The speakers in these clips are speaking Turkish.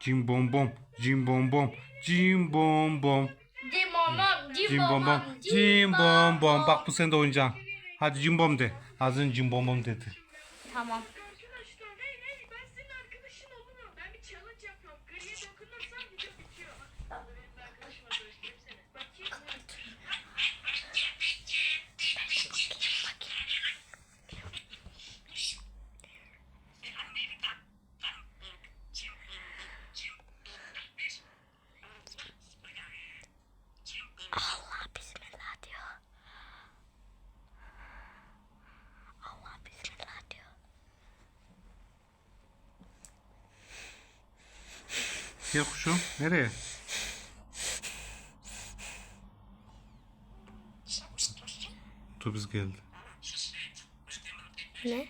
Cim bom bom, cim bom bom, cim bom bom. Cim bom bom, cim bom bom, cim bom bom. Bak bu sen de oyuncağın. Hadi cim bom de. Ağzını cim bom bom dedi. Tamam. Gel kuşum. Nereye? Otobüs geldi. Ne?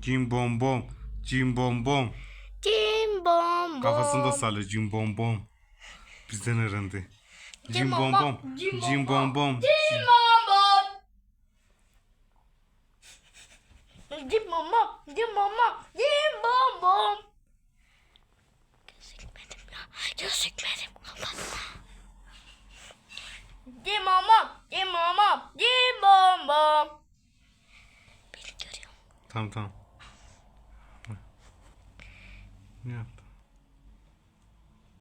Cim bom bom. Cim bom bom. Cim bom bom. Kafasında sallıyor cim bom bom. Bizden öğrendi. Cim bom bom Cim bom bom. Cim bom bom. Cim bom bom. Cim bom bom. Cim bom bom. Gözükmedim ya. Gözükmedim. Kapatma. Cim bom bom. Cim bom bom bom. Beni görüyor musun? Tamam tamam. Ne yaptı?